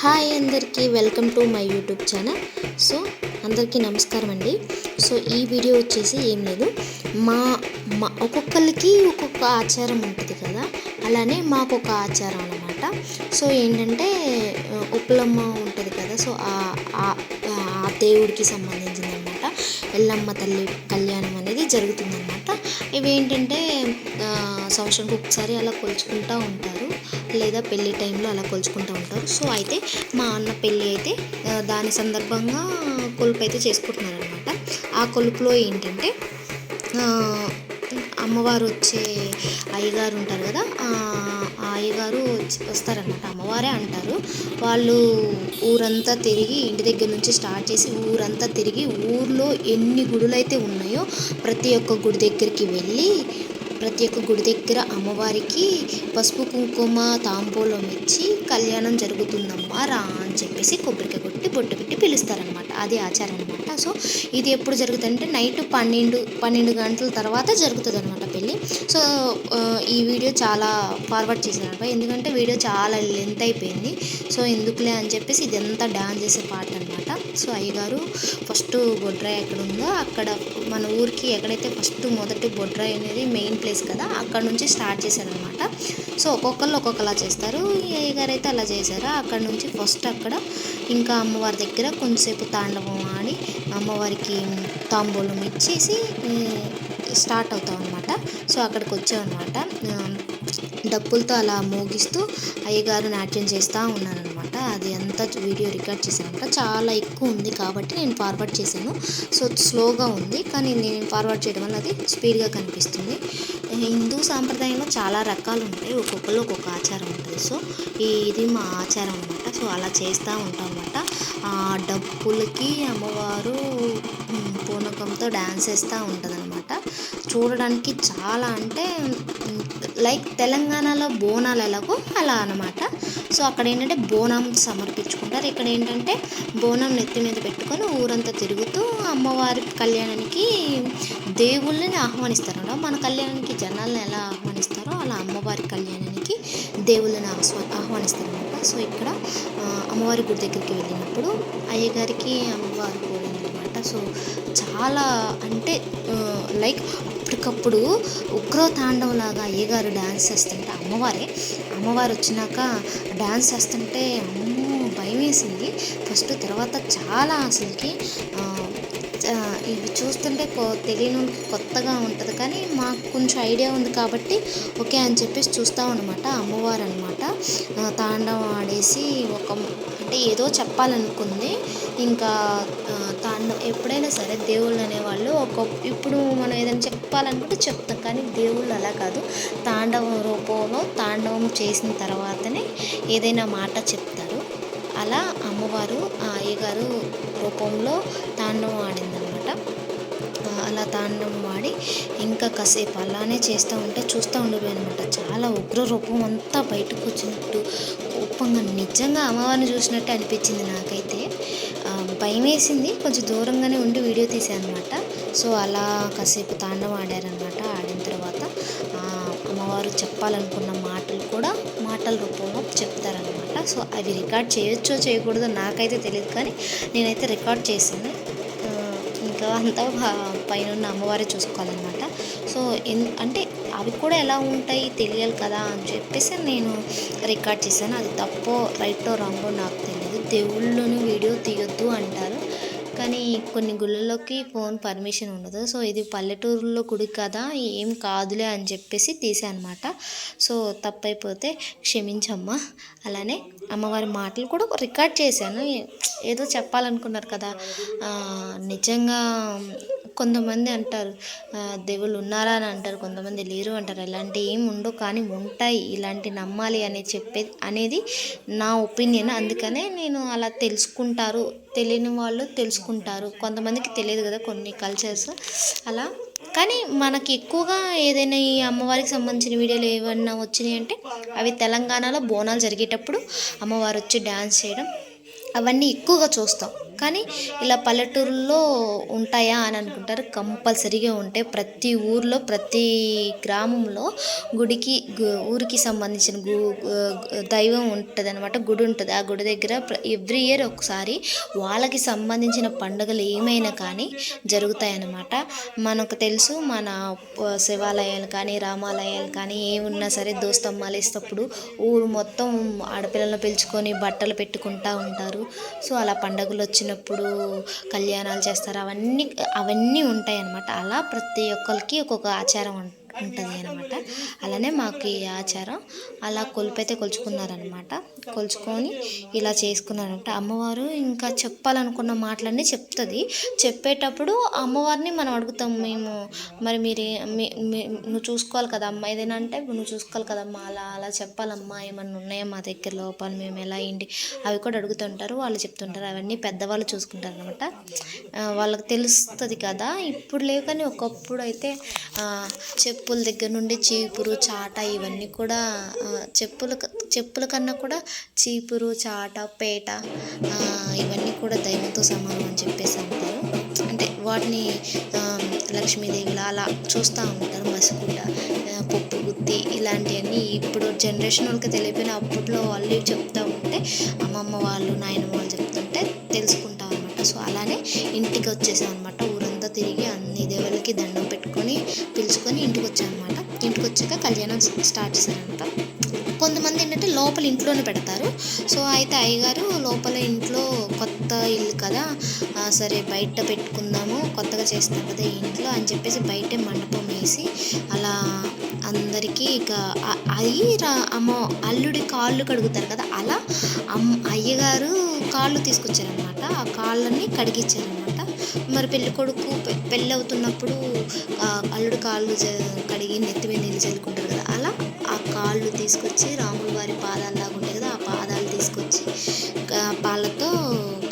Hi అందరికీ welcome to my YouTube channel. So అందరికీ నమస్కారం అండి. సో ఈ వీడియో వచ్చేసి ఏం లేదు. మా మా ఒక్కొక్కరికి ఒక్కొక్క ఆచారం ఉంటుంది కదా. అలానే మాకు ఒక ఆచారం అనమాట సో ఏంటంటే ఉప్పులమ్మ ఉంటుంది కదా. సో ఆ- ఆ దేవుడికి సంబంధించింది అనమాట ఎల్లమ్మ తల్లి కళ్యాణం అనేది జరుగుతుందన్నమాట. ఇవేంటంటే సంవత్సరానికి ఒకసారి అలా కొలుచుకుంటూ ఉంటారు. లేదా పెళ్ళి టైంలో అలా కొలుచుకుంటూ ఉంటారు. సో అయితే మా అన్న పెళ్ళి అయితే దాని సందర్భంగా కొలుపు అయితే చేసుకుంటున్నారు అనమాట ఆ కొలుపులో ఏంటంటే అమ్మవారు వచ్చే అయ్యగారు ఉంటారు కదా ఆ అయ్యగారు వచ్చి వస్తారనమాట అమ్మవారే అంటారు. వాళ్ళు ఊరంతా తిరిగి ఇంటి దగ్గర నుంచి స్టార్ట్ చేసి ఊరంతా తిరిగి ఊర్లో ఎన్ని గుడులు అయితే ఉన్నాయో ప్రతి ఒక్క గుడి దగ్గరికి వెళ్ళి ప్రతి ఒక్క గుడి దగ్గర అమ్మవారికి పసుపు కుంకుమ తాంబూలం ఇచ్చి కళ్యాణం జరుగుతుందమ్మా రా అని చెప్పేసి కొబ్బరికాయ కొట్టి బొట్టు పెట్టి పిలుస్తారనమాట అది ఆచారం అనమాట సో ఇది ఎప్పుడు జరుగుతుందంటే నైట్ పన్నెండు పన్నెండు గంటల తర్వాత జరుగుతుంది అనమాట పెళ్ళి. సో ఈ వీడియో చాలా ఫార్వర్డ్ చేశాను ఎందుకంటే వీడియో చాలా లెంత్ అయిపోయింది. సో ఎందుకులే అని చెప్పేసి ఇదంతా డాన్స్ చేసే పాట అనమాట సో అయ్యగారు ఫస్ట్ బొడ్రాయి ఎక్కడ ఉందో అక్కడ మన ఊరికి ఎక్కడైతే ఫస్ట్ మొదటి బొడ్రాయి అనేది మెయిన్ ప్లేస్ కదా అక్కడ నుంచి స్టార్ట్ చేశారనమాట సో ఒక్కొక్కరు ఒక్కొక్కలా చేస్తారు. ఈ అయ్యగారు అయితే అలా చేశారు. అక్కడ నుంచి ఫస్ట్ అక్కడ ఇంకా అమ్మవారి దగ్గర కొంతసేపు తాండవం ఆడి అమ్మవారికి తాంబూలం ఇచ్చేసి స్టార్ట్ అవుతాం అనమాట సో అక్కడికి వచ్చామన్నమాట. డప్పులతో అలా మోగిస్తూ అయ్యగారు నాట్యం చేస్తూ అది అంతా వీడియో రికార్డ్ చేశానంట చాలా ఎక్కువ ఉంది కాబట్టి నేను ఫార్వర్డ్ చేశాను. సో స్లోగా ఉంది. కానీ నేను ఫార్వర్డ్ చేయడం వల్ల అది స్పీడ్గా కనిపిస్తుంది. హిందూ సాంప్రదాయంలో చాలా రకాలు ఉంటాయి. ఒక్కొక్కరు ఒక్కొక్క ఆచారం ఉంటుంది. సో ఇది మా ఆచారం అనమాట సో అలా చేస్తూ ఉంటాం అనమాట ఆ డప్పులకి అమ్మవారు పూనకంతో డ్యాన్స్ వేస్తూ ఉంటుంది అనమాట చూడడానికి చాలా అంటే లైక్ తెలంగాణలో బోనాలు ఎలాగో అలా అనమాట సో అక్కడ ఏంటంటే బోనం సమర్పించుకుంటారు. ఇక్కడ ఏంటంటే బోనం నెత్తి మీద పెట్టుకొని ఊరంతా తిరుగుతూ అమ్మవారి కళ్యాణానికి దేవుళ్ళని ఆహ్వానిస్తారు అన్నమాట. మన కళ్యాణానికి జనాలను ఎలా ఆహ్వానిస్తారో అలా అమ్మవారి కళ్యాణానికి దేవుళ్ళని ఆహ్వా ఆహ్వానిస్తారు అనమాట సో ఇక్కడ అమ్మవారి గుడి దగ్గరికి వెళ్ళినప్పుడు అయ్యగారికి అమ్మవారి సో చాలా అంటే లైక్ అప్పటికప్పుడు ఉగ్ర తాండవంలాగా అయ్యగారు డ్యాన్స్ చేస్తుంటే అమ్మవారే అమ్మవారు వచ్చినాక డ్యాన్స్ చేస్తుంటే అమ్మో భయం వేసింది ఫస్ట్ తర్వాత చాలా అసలుకి ఇవి చూస్తుంటే కొ- తెలియని కొత్తగా ఉంటుంది. కానీ మాకు కొంచెం ఐడియా ఉంది కాబట్టి ఓకే అని చెప్పేసి చూస్తాం అనమాట అమ్మవారు అనమాట. తాండవం ఆడేసి ఒక అంటే ఏదో చెప్పాలనుకుంది. ఇంకా ఎప్పుడైనా సరే దేవుళ్ళు అనేవాళ్ళు ఒక ఇప్పుడు మనం ఏదైనా చెప్పాలనుకుంటే చెప్తాం. కానీ దేవుళ్ళు అలా కాదు. తాండవం రూపంలో తాండవం చేసిన తర్వాతనే ఏదైనా మాట చెప్తారు. అలా అమ్మవారు ఆ అయ్యగారు రూపంలో తాండవం ఆడిందనమాట. అలా తాండవం ఆడి ఇంకా కాసేపు అలానే చేస్తూ ఉంటే చూస్తూ ఉండిపోయాను అనమాట చాలా ఉగ్ర రూపం అంతా బయటకు వచ్చినట్టు కోపంగా నిజంగా అమ్మవారిని చూసినట్టే అనిపించింది నాకైతే. భయం వేసింది కొంచెం దూరంగానే ఉండి వీడియో తీసాను అనమాట సో అలా కాసేపు తాండవం ఆడారనమాట ఆడిన తర్వాత. అమ్మవారు చెప్పాలనుకున్న మాటలు కూడా మాటల రూపంలో చెప్తారనమాట. సో అవి రికార్డ్ చేయొచ్చో చేయకూడదో నాకైతే తెలియదు కానీ నేనైతే రికార్డ్ చేసింది ఇంకా అంతా పైన ఉన్న అమ్మవారే చూసుకోవాలన్నమాట. సో ఎన్ అంటే అవి కూడా ఎలా ఉంటాయి తెలియాలి కదా అని చెప్పేసి నేను రికార్డ్ చేశాను. అది తప్పో రైటో రాంగో నాకు తెలియదు దేవుళ్ళను వీడియో తీయొద్దు అంటారు. కానీ కొన్ని గుళ్ళలోకి ఫోన్ పర్మిషన్ ఉండదు. సో ఇది పల్లెటూరులో గుడి కదా ఏం కాదులే అని చెప్పేసి తీసానమాట సో తప్పైపోతే క్షమించమ్మా. అలానే అమ్మవారి మాటలు కూడా రికార్డ్ చేశాను. ఏదో చెప్పాలనుకున్నారు కదా. నిజంగా కొంతమంది అంటారు దేవుళ్ళు ఉన్నారా అని అంటారు కొంతమంది లేరు అంటారు. ఇలాంటి ఏం ఉండవు కానీ ఉంటాయి. ఇలాంటి నమ్మాలి అని చెప్పే అనేది నా ఒపీనియన్. అందుకనే నేను అలా తెలుసుకుంటారు. తెలియని వాళ్ళు తెలుసుకుంటారు. కొంతమందికి తెలియదు కదా కొన్ని కల్చర్స్ అలా. కానీ మనకి ఎక్కువగా ఏదైనా ఈ అమ్మవారికి సంబంధించిన వీడియోలు ఏమన్నా వచ్చినాయి అంటే అవి తెలంగాణలో బోనాలు జరిగేటప్పుడు అమ్మవారు వచ్చి డ్యాన్స్ చేయడం అవన్నీ ఎక్కువగా చూస్తాం. కానీ ఇలా పల్లెటూరులో ఉంటాయా అని అనుకుంటారు. కంపల్సరీగా ఉంటాయి ప్రతి ఊర్లో ప్రతి గ్రామంలో గుడికి గు- ఊరికి సంబంధించిన గు దైవం ఉంటుంది అనమాట గుడి ఉంటుంది. ఆ గుడి దగ్గర ఎవ్రీ ఇయర్ ఒకసారి వాళ్ళకి సంబంధించిన పండుగలు ఏమైనా కానీ జరుగుతాయన్నమాట. మనకు తెలుసు మన శివాలయాలు కానీ రామాలయాలు కానీ ఏమున్నా సరే దోస్తమ్మాలు ఊరు మొత్తం ఆడపిల్లలను పిలుచుకొని బట్టలు పెట్టుకుంటా ఉంటారు. సో అలా పండుగలు వచ్చిన వచ్చినప్పుడు కళ్యాణాలు చేస్తారు అవన్నీ అవన్నీ ఉంటాయి అన్నమాట అలా ప్రతి ఒక్కరికి ఒక్కొక్క ఆచారం ఉం- ఉంటుంది అనమాట అలానే మాకు ఈ ఆచారం అలా కొలిపైతే కొలుచుకున్నారనమాట కొలుచుకొని ఇలా చేసుకున్నారంట. అమ్మవారు ఇంకా చెప్పాలనుకున్న మాటలన్నీ చెప్తుంది. చెప్పేటప్పుడు అమ్మవారిని మనం అడుగుతాం మేము మరి మీరు నువ్వు చూసుకోవాలి కదా అమ్మ ఏదైనా అంటే నువ్వు చూసుకోవాలి కదమ్మా అలా అలా చెప్పాలమ్మా ఏమన్నా ఉన్నాయా మా దగ్గర లోపాలు మేము ఎలా ఏంటి? అవి కూడా అడుగుతుంటారు వాళ్ళు చెప్తుంటారు. అవన్నీ పెద్దవాళ్ళు చూసుకుంటారు అనమాట వాళ్ళకి తెలుస్తుంది కదా. ఇప్పుడు లేవు కానీ ఒకప్పుడు అయితే ఆ, చెప్పుల దగ్గర నుండి చీపురు చాట ఇవన్నీ కూడా చెప్పుల చెప్పుల కన్నా కూడా చీపురు చాట పేట ఇవన్నీ కూడా దైవంతో సమానం అని చెప్పేసి అంటారు. అంటే వాటిని లక్ష్మీదేవిలా అలా చూస్తూ ఉంటారు మసిగుడ్డ పప్పు గుత్తి ఇలాంటివన్నీ. ఇప్పుడు జనరేషన్ వాళ్ళకి తెలియపోయిన అప్పట్లో వాళ్ళు చెప్తూ ఉంటే అమ్మమ్మ వాళ్ళు నాయనమ్మ వాళ్ళు చెప్తుంటే తెలుసుకుంటాం అనమాట సో అలానే ఇంటికి వచ్చేసాం అనమాట తిరిగి అన్ని దేవుళ్ళకి దండం పెట్టుకొని పిలుచుకొని ఇంటికి వచ్చాం అనమాట ఇంటికి వచ్చాక కళ్యాణం స్టార్ట్ చేశారనమాట. కొంతమంది ఏంటంటే లోపల ఇంట్లోనే పెడతారు. సో అయితే అయ్యగారు లోపల ఇంట్లో కొత్త ఇల్లు కదా సరే బయట పెట్టుకుందాము కొత్తగా చేస్తాం కదా ఇంట్లో అని చెప్పేసి బయటే మండపం వేసి అలా అందరికీ ఇక అయ్యి అమ్మ అల్లుడి కాళ్ళు కడుగుతారు కదా అలా అమ్ అయ్యగారు కాళ్ళు తీసుకొచ్చారనమాట. ఆ కాళ్ళని కడిగించారనమాట మరి పెళ్ళి కొడుకు పె- పెళ్ళి అవుతున్నప్పుడు అల్లుడు కాళ్ళు కడిగి నెత్తి మీద నీళ్ళు చల్లుకుంటారు కదా అలా ఆ కాళ్ళు తీసుకొచ్చి రాముల వారి పాదాల్లాగా ఉంటాయి కదా ఆ పాదాలు తీసుకొచ్చి పాలతో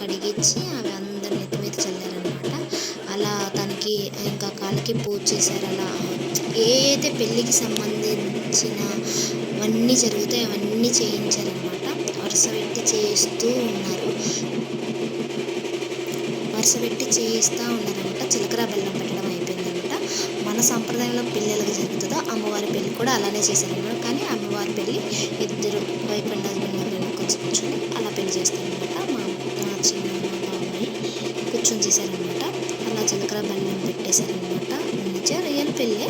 కడిగించి అవి అందరి నెత్తి మీద చల్లారనమాట అలా తనకి ఇంకా కాళ్ళకి పూజ చేశారు అలా. ఏదైతే పెళ్ళికి సంబంధించిన అవన్నీ జరుగుతాయి అవన్నీ చేయించారనమాట వరుస పెట్టి చేస్తూ ఉన్నారు. పెట్టి చేయిస్తూ ఉన్నారనమాట చిలకర బెల్లం పెట్టడం అయిపోయిందనమాట మన సంప్రదాయంలో పిల్లలకు జరుగుతుందో అమ్మవారి పెళ్ళి కూడా అలానే చేశారనమాట కానీ అమ్మవారి పెళ్ళి ఇద్దరు వైఫ్ అండ్ హస్బెండ్ ఎవరైనా కొంచెం కూర్చొని అలా పెళ్ళి చేస్తారనమాట మా చిన్న బాబాయ్ కూర్చొని చేశారనమాట అలా చిలకర బెల్లం పెట్టేశారనమాట నిజ రియల్ పెళ్ళే.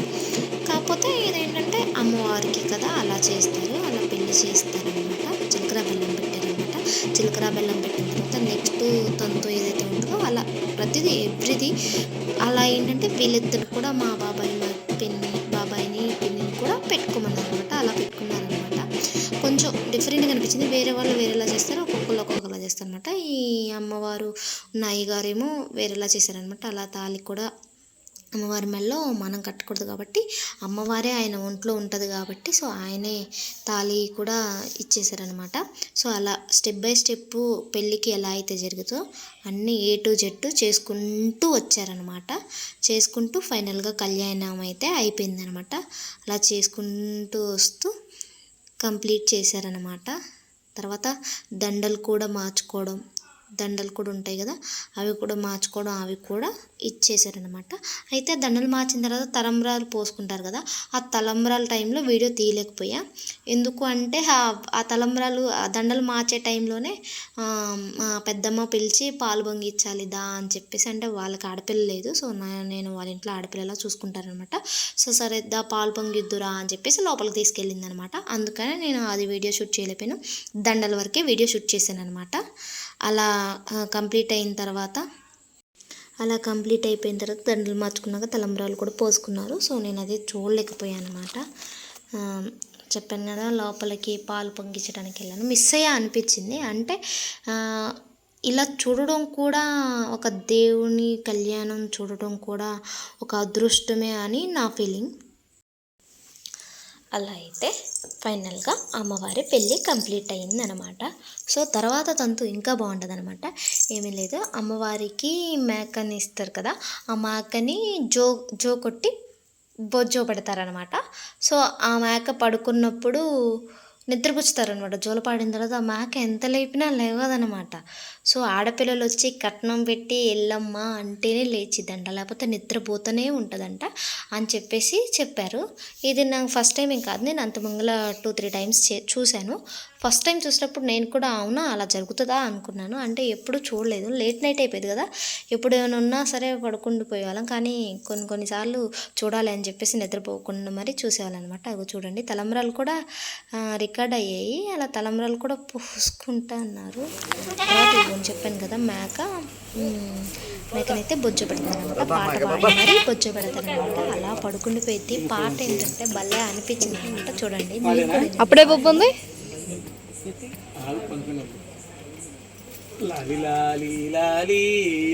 కూడా మా బాబాయ్ మా పిన్ని బాబాయిని పిన్నిని కూడా పెట్టుకోమన్నారు అనమాట అలా పెట్టుకున్నారనమాట కొంచెం డిఫరెంట్గా అనిపించింది. వేరే వాళ్ళు వేరేలా చేస్తారు. ఒక్కొక్కరు ఒక్కొక్కలా చేస్తారనమాట ఈ అమ్మవారు నాయి గారేమో వేరేలా చేశారనమాట అలా తాళి కూడా అమ్మవారి మెల్లో మనం కట్టకూడదు కాబట్టి అమ్మవారే ఆయన ఒంట్లో ఉంటుంది కాబట్టి సో ఆయనే తాళి కూడా ఇచ్చేసారనమాట సో అలా స్టెప్ బై స్టెప్ పెళ్ళికి ఎలా అయితే జరుగుతో అన్ని ఏ టు జట్టు చేసుకుంటూ వచ్చారనమాట చేసుకుంటూ ఫైనల్గా కళ్యాణం అయితే అయిపోయిందనమాట అలా చేసుకుంటూ వస్తూ కంప్లీట్ చేశారనమాట తర్వాత దండలు కూడా మార్చుకోవడం దండలు కూడా ఉంటాయి కదా అవి కూడా మార్చుకోవడం అవి కూడా ఇచ్చేసారనమాట అయితే దండలు మార్చిన తర్వాత తలంబ్రాలు పోసుకుంటారు కదా ఆ తలంబ్రాల టైంలో వీడియో తీయలేకపోయా. ఎందుకు అంటే ఆ- తలంబ్రాలు ఆ దండలు మార్చే టైంలోనే మా పెద్దమ్మ పిలిచి పాలు పొంగిచ్చాలి దా అని చెప్పేసి అంటే వాళ్ళకి ఆడపిల్ల లేదు. సో నేను వాళ్ళ ఇంట్లో ఆడపిల్లలా చూసుకుంటారనమాట సో సరే దా పాలు పొంగిద్దురా అని చెప్పేసి లోపలికి తీసుకెళ్ళింది అనమాట అందుకనే నేను అది వీడియో షూట్ చేయలేకపోయాను. దండల వరకే వీడియో షూట్ చేశాను అనమాట అలా కంప్లీట్ అయిన తర్వాత అలా కంప్లీట్ అయిపోయిన తర్వాత దండలు మార్చుకున్నాక తలంబ్రాలు కూడా పోసుకున్నారు. సో నేను అది చూడలేకపోయాను అనమాట చెప్పాను కదా లోపలికి పాలు పొంగించడానికి వెళ్ళాను. మిస్ అయ్యా అనిపించింది. అంటే ఇలా చూడడం కూడా ఒక దేవుని కళ్యాణం చూడడం కూడా ఒక అదృష్టమే అని నా ఫీలింగ్. అలా అయితే ఫైనల్గా అమ్మవారి పెళ్ళి కంప్లీట్ అయిందనమాట సో తర్వాత తంతు ఇంకా బాగుంటుంది అనమాట ఏమీ లేదు. అమ్మవారికి మేకని ఇస్తారు కదా ఆ మేకని జో జో కొట్టి బొజ్జో పెడతారనమాట సో ఆ మేక పడుకున్నప్పుడు నిద్రపుచ్చుతారనమాట జోలపాడిన తర్వాత ఆ మేక ఎంత లేపినా లేవదనమాట సో ఆడపిల్లలు వచ్చి కట్నం పెట్టి ఎల్లమ్మ అంటేనే లేచిద్దంట లేకపోతే నిద్రపోతూనే ఉంటుందంట అని చెప్పేసి చెప్పారు. ఇది నాకు ఫస్ట్ టైం ఏం కాదు నేను అంత ముంగల టూ త్రీ టైమ్స్ చే చూశాను. ఫస్ట్ టైం చూసినప్పుడు నేను కూడా అవునా అలా జరుగుతుందా అనుకున్నాను. అంటే ఎప్పుడు చూడలేదు. లేట్ నైట్ అయిపోయింది కదా ఎప్పుడు ఏమైనా ఉన్నా సరే పడుకుండిపోయేవాళ్ళం కానీ కొన్ని కొన్నిసార్లు చూడాలి అని చెప్పేసి నిద్రపోకుండా మరి చూసేవాళ్ళం అనమాట అవి చూడండి తలంబ్రాలు కూడా రికార్డ్ అయ్యాయి. అలా తలంబ్రాలు కూడా పూసుకుంటా అన్నారు. చెప్పాను కదా మేక మేకనైతే బొజ్జ పెడతాను అనమాట. పాట పాడి మరి బొజ్జ పెడతాను అనమాట. అలా పడుకుండిపోయింది పాట ఏంటంటే భలే అనిపించింది అనమాట. చూడండి అప్పుడే పప్పు ఉంది? లాలి లాలి లాలి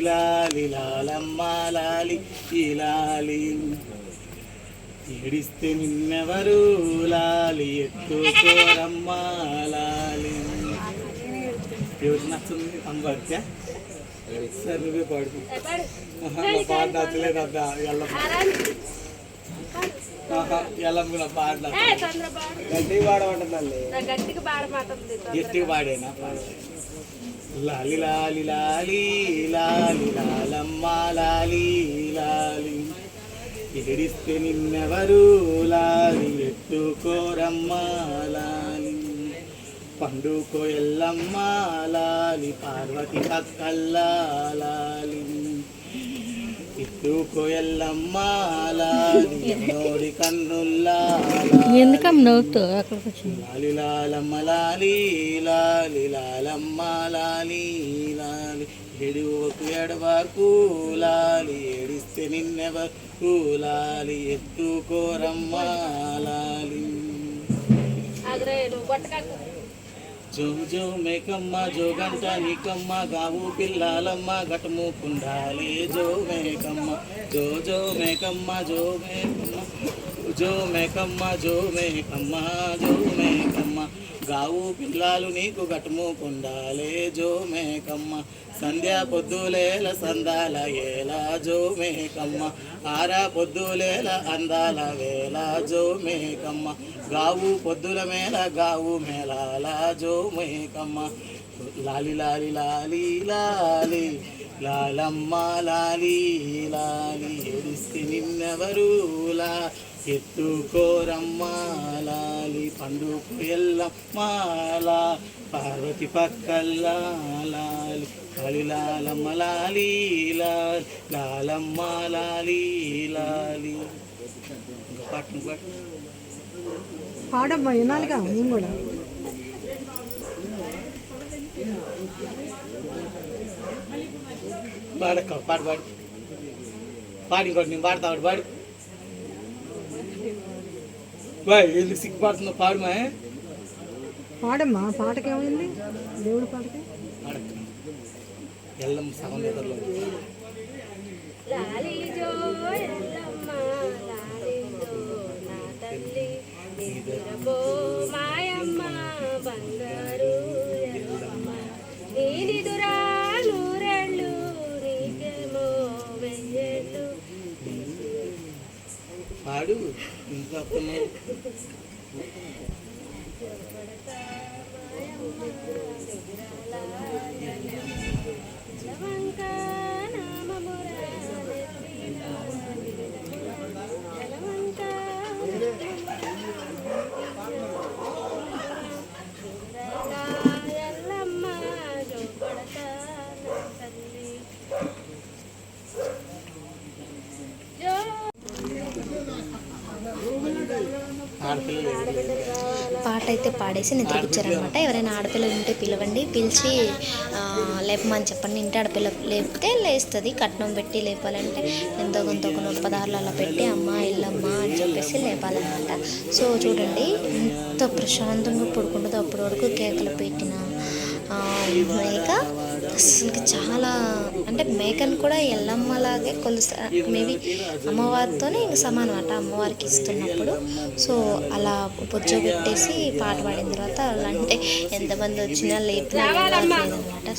లాలి లాలమ్మ లాలి ఈ లాలి. ఏడిస్తే నిన్నెవరు? లాలి ఎత్తుకోరమ్మ లాలి ఎవరు నచ్చుంది అమ్మర్చా సరే నువ్వే నా పాట నచ్చలేదు అద్దా ఎల్లమ్మ. పాట గట్టిగా పాడమంటుందండి. గట్టిగా పాడేనా? పాడ. లాలి లాలి లాలి లాలి లాలమ్మ లాలి లాలి. ఏడిస్తే నిన్నెవరు లాలి ఎత్తుకోరమ్మ లాలి. పండుకో ఎల్లమ్మ లాలి పార్వతి పక్కల్లా లాలి ఎత్తుకో ఎల్లమ్మ లాలి నోడి కన్నుల్లా లాలి. ఎందుకమ్మ నవ్వుతూ అక్కడికి వచ్చింది? లాలి లాలమ్మ లాలి లాలి లాలమ్మ లాలి లాలి. ఎడువకు ఎడవకు లాలి ఏడిస్తే నిన్నెవరు లాలి ఎత్తుకోరమ్మ లాలి. జో జో మేకమ్మ జో గంట నీకమ్మ గావు పిల్లాలమ్మ గటము కుండాలి. జో మేకమ్మ జో జో మేకమ్మ జో మేకమ్మ జో మేకమ్మ జో మేకమ్మ జో మేకమ్మ. గావు పిల్లలు నీకు గటము పొందాలే జో మేకమ్మ. సంధ్యా పొద్దులేల సందాల ఏలా జో మేకమ్మ. ఆరా పొద్దులేల అందాల వేలా జో మేకమ్మ. గావు పొద్దుల మేళ గావు మేళాల జో మేకమ్మ. లాలి లాలి లాలి లాలి లాలమ్మ లాలి లాలి ఎడిస్తే నిన్నెవరూలా? లా ఎత్తుకోరమ్మ లాలి పండుకు ఎల్లమ్మ లా. పార్వతి పక్కల్లా లాలి. లాలి లాలమ్మ లాలి లాలి. పాడమ్మా వినాలిగా మేము కూడా. పాడక్క పాడు పాడు. పాడి ఇంకోటి నేను పాడతా పాడు. బాయ్ ఎందుకు సిగ్గుపడుతుందో పాడు మా పాడమ్మా పాటకి ఏమైంది దేవుడి పాటకి? ఎల్లం సగం వెయ్యేళ్ళు. పాడు. ఇంకా వస్తున్నావు జలవంక నామమురా జలవంక ఎల్లమ్మ జో కొడతా నా తల్లి జో ఆడపిల్లలు పాట అయితే పాడేసి నిద్రపుచ్చారనమాట. ఎవరైనా ఆడపిల్లలు ఉంటే పిలవండి. పిలిచి లేపమని చెప్పండి. ఇంటి ఆడపిల్ల లేపితే లేస్తుంది. కట్నం పెట్టి లేపాలంటే ఎంతో కొంత ఒక నొప్పదారులు అలా పెట్టి అమ్మ ఇల్లమ్మ అని చెప్పేసి లేపాలన్నమాట సో చూడండి ఎంత ప్రశాంతంగా పడుకుంటుందో అప్పటి వరకు కేకలు పెట్టిన మేక. అసలు చాలా అంటే మేకను కూడా ఎల్లమ్మలాగే కొలుస్తారు మేబీ అమ్మవారితోనే ఇంక సమానం అట అమ్మవారికి ఇస్తున్నప్పుడు. సో అలా కూర్చోబెట్టేసి పాట పాడిన తర్వాత అలా అంటే ఎంతమంది వచ్చినా లేపి అనమాట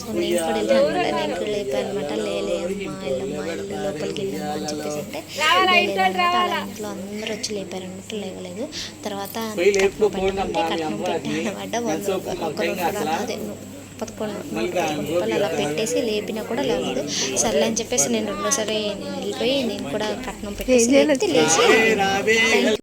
సో నేను కూడా వెళ్ళాను అనమాట నేను కూడా లేపాను అనమాట లేలే అమ్మ ఎల్లమ్మ ఎల్లు లోపలికి వెళ్ళమ్మా అని చెప్పేసి అంటే అలా ఇంట్లో అందరూ వచ్చి లేపారనమాట లేవలేదు. తర్వాత కట్నం పెట్టాను అనమాట ఎంతో రూపాయలు? అదే పదకొండు పదకొండు అలా పెట్టేసి లేపినా కూడా లేవలేదు సర్లే అని చెప్పేసి నేను రెండోసారి వెళ్ళిపోయి నేను కూడా కట్నం పెట్టేసి లేచి